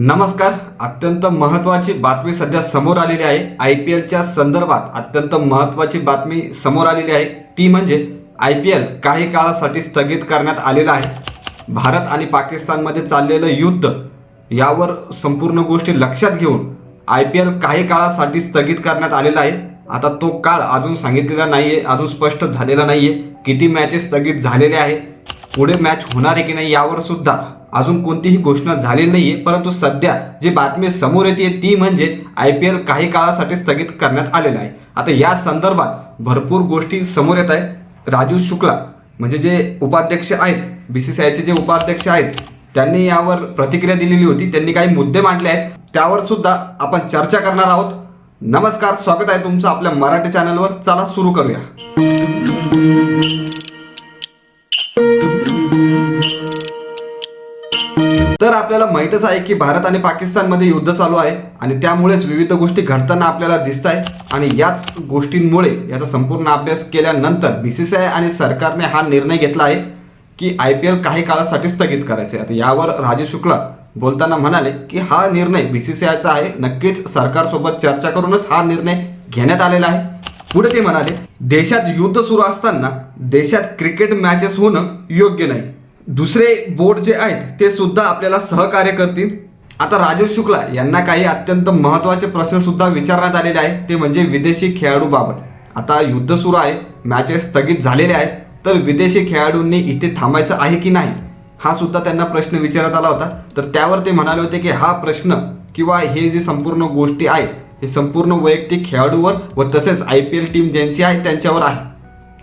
नमस्कार. अत्यंत महत्त्वाची बातमी सध्या समोर आलेली आहे. आय पी एलच्या संदर्भात अत्यंत महत्त्वाची बातमी समोर आलेली आहे. ती म्हणजे आय पी एल काही काळासाठी स्थगित करण्यात आलेलं आहे. भारत आणि पाकिस्तानमध्ये चाललेलं युद्ध यावर संपूर्ण गोष्टी लक्षात घेऊन आय पी एल काही काळासाठी स्थगित करण्यात आलेला आहे. आता तो काळ अजून सांगितलेला नाही आहे अजून स्पष्ट झालेला नाही आहे किती मॅचेस स्थगित झालेले आहे पुढे मॅच होणार आहे की नाही यावर सुद्धा अजून कोणतीही घोषणा झालेली नाहीये परंतु सध्या जी बातमी समोर येते ती म्हणजे आय पी एल काही काळासाठी स्थगित करण्यात आलेलं आहे. आता या संदर्भात भरपूर गोष्टी समोर येत आहेत. राजू शुक्ला म्हणजे जे उपाध्यक्ष आहेत बी सी सी आयचे जे उपाध्यक्ष आहेत त्यांनी यावर प्रतिक्रिया दिलेली होती. त्यांनी काही मुद्दे मांडले आहेत. त्यावर सुद्धा आपण चर्चा करणार आहोत. नमस्कार स्वागत आहे तुमचं आपल्या मराठी चॅनलवर चला सुरू करूया. तर आपल्याला माहीतच आहे की भारत आणि पाकिस्तानमध्ये युद्ध चालू आहे आणि त्यामुळेच विविध गोष्टी घडताना आपल्याला दिसत आहे आणि याच गोष्टींमुळे याचा संपूर्ण अभ्यास केल्यानंतर बी सी सी आय आणि सरकारने हा निर्णय घेतला आहे की आय पी एल काही काळासाठी स्थगित करायचे आता यावर राजेश शुक्ला बोलताना म्हणाले की हा निर्णय बी सी सी आयचा आहे. नक्कीच सरकारसोबत चर्चा करूनच हा निर्णय घेण्यात आलेला आहे. पुढे ते म्हणाले देशात युद्ध सुरू असताना देशात क्रिकेट मॅचेस होणं योग्य नाही. दुसरे बोर्ड जे आहेत ते सुद्धा आपल्याला सहकार्य करतील. आता राजेश शुक्ला यांना काही अत्यंत महत्त्वाचे प्रश्न सुद्धा विचारण्यात आलेले आहेत ते म्हणजे विदेशी खेळाडूबाबत. आता युद्ध सुरू आहे मॅचेस स्थगित झालेले आहेत तर विदेशी खेळाडूंनी इथे थांबायचं आहे की नाही हा सुद्धा त्यांना प्रश्न विचारण्यात आला होता. तर त्यावर ते म्हणाले होते की हा प्रश्न किंवा हे जे संपूर्ण गोष्टी आहेत हे संपूर्ण वैयक्तिक खेळाडूवर व तसेच आय पी एल टीम ज्यांची आहे त्यांच्यावर आहे.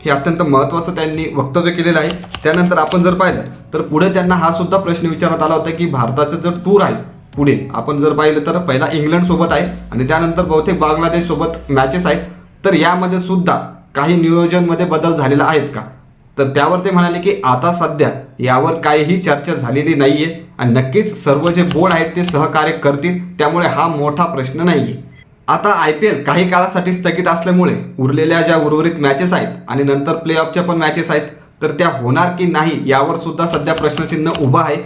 हे अत्यंत महत्त्वाचं त्यांनी वक्तव्य केलेलं आहे. त्यानंतर आपण जर पाहिलं तर पुढे त्यांना हा सुद्धा प्रश्न विचारण्यात आला होता की भारताचं जर टूर आहे पुढे आपण जर पाहिलं तर पहिला इंग्लंडसोबत आहे आणि त्यानंतर बहुतेक बांगलादेशसोबत मॅचेस आहेत. तर यामध्ये सुद्धा काही नियोजनमध्ये बदल झालेला आहेत का? तर त्यावर ते म्हणाले की आता सध्या यावर काहीही चर्चा झालेली नाही आहे आणि नक्कीच सर्व जे बोर्ड आहेत ते सहकार्य करतील त्यामुळे हा मोठा प्रश्न नाही आहे आता आय पी एल काही काळासाठी स्थगित असल्यामुळे उरलेल्या ज्या उर्वरित मॅचेस आहेत आणि नंतर प्ले ऑफच्या पण मॅचेस आहेत तर त्या होणार की नाही यावर सुद्धा सध्या प्रश्नचिन्ह उभं आहे.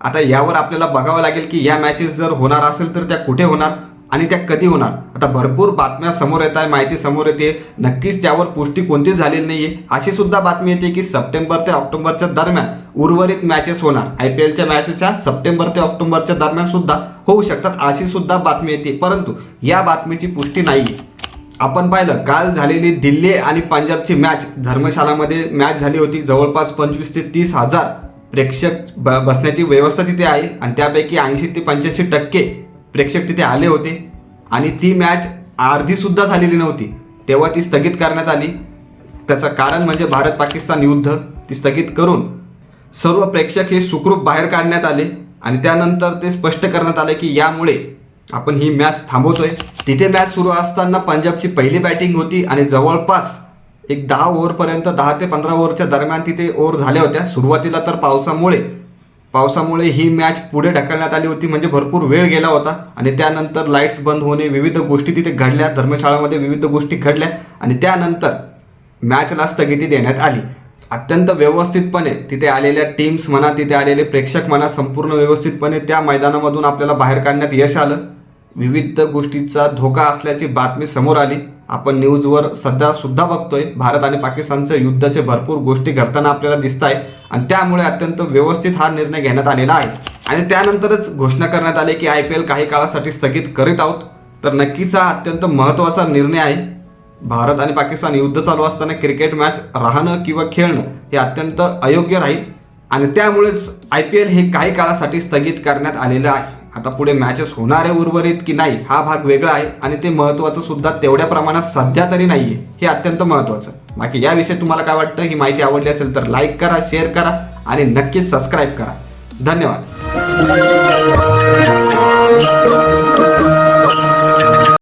आता यावर आपल्याला बघावं लागेल की या मॅचेस जर होणार असेल तर त्या कुठे होणार? आणि त्या कधी होणार? आता भरपूर बातम्या समोर येत आहे माहिती समोर येते. नक्कीच त्यावर पुष्टी कोणतीच झालेली नाहीये. अशी सुद्धा बातमी येते की सप्टेंबर ते ऑक्टोबरच्या दरम्यान उर्वरित मॅचेस होणार. आय पी एलच्या मॅचेसच्या सप्टेंबर ते ऑक्टोबरच्या दरम्यान सुद्धा होऊ शकतात अशी सुद्धा बातमी येते. परंतु या बातमीची पुष्टी नाही आहे आपण पाहिलं काल झालेली दिल्ली आणि पंजाबची मॅच धर्मशालामध्ये मॅच झाली होती. जवळपास पंचवीस ते तीस हजार प्रेक्षक ब बसण्याची व्यवस्था तिथे आहे. आणि त्यापैकी ऐंशी ते पंच्याऐंशी टक्के प्रेक्षक तिथे आले होते आणि ती मॅच अर्धीसुद्धा झालेली नव्हती. तेव्हा ती स्थगित करण्यात आली. त्याचं कारण म्हणजे भारत पाकिस्तान युद्ध ती स्थगित करून सर्व प्रेक्षक हे सुखरूप बाहेर काढण्यात आले आणि त्यानंतर ते स्पष्ट करण्यात आले की यामुळे आपण ही मॅच थांबवतोय. तिथे मॅच सुरू असताना पंजाबची पहिली बॅटिंग होती आणि जवळपास एक दहा ओव्हरपर्यंत दहा ते पंधरा ओव्हरच्या दरम्यान तिथे ओव्हर झाल्या होत्या. सुरुवातीला तर पावसामुळे पावसामुळे ही मॅच पुढे ढकलण्यात आली होती म्हणजे भरपूर वेळ गेला होता. आणि त्यानंतर लाईट्स बंद होणे विविध गोष्टी तिथे घडल्या. धर्मशाळामध्ये विविध गोष्टी घडल्या. आणि त्यानंतर मॅचला स्थगिती देण्यात आली. अत्यंत व्यवस्थितपणे तिथे आलेल्या टीम्स म्हणा तिथे आलेले प्रेक्षक म्हणा संपूर्ण व्यवस्थितपणे त्या मैदानामधून आपल्याला बाहेर काढण्यात यश आलं. विविध गोष्टीचा धोका असल्याची बातमी समोर आली. आपण न्यूजवर सध्या सुद्धा बघतोय. भारत आणि पाकिस्तानच्या युद्धाचे भरपूर गोष्टी घडताना आपल्याला दिसत आहे आणि त्यामुळे अत्यंत व्यवस्थित हा निर्णय घेण्यात आलेला आहे. आणि त्यानंतरच घोषणा करण्यात आली की आय पी एल काही काळासाठी स्थगित करीत आहोत. तर नक्कीच हा अत्यंत महत्त्वाचा निर्णय आहे. भारत आणि पाकिस्तान युद्ध चालू असताना क्रिकेट मॅच राहणं किंवा खेळणं हे अत्यंत अयोग्य राहील. आणि त्यामुळेच आय पी एल हे काही काळासाठी स्थगित करण्यात आलेलं आहे. आता पुढे मॅचेस होणार आहे उर्वरित की नाही हा भाग वेगळा आहे आणि ते महत्त्वाचं सुद्धा तेवढ्या प्रमाणात सध्या तरी नाही आहे हे अत्यंत महत्त्वाचं बाकी याविषयी तुम्हाला काय वाटतं? ही माहिती आवडली असेल तर लाईक करा शेअर करा आणि नक्कीच सबस्क्राईब करा. धन्यवाद.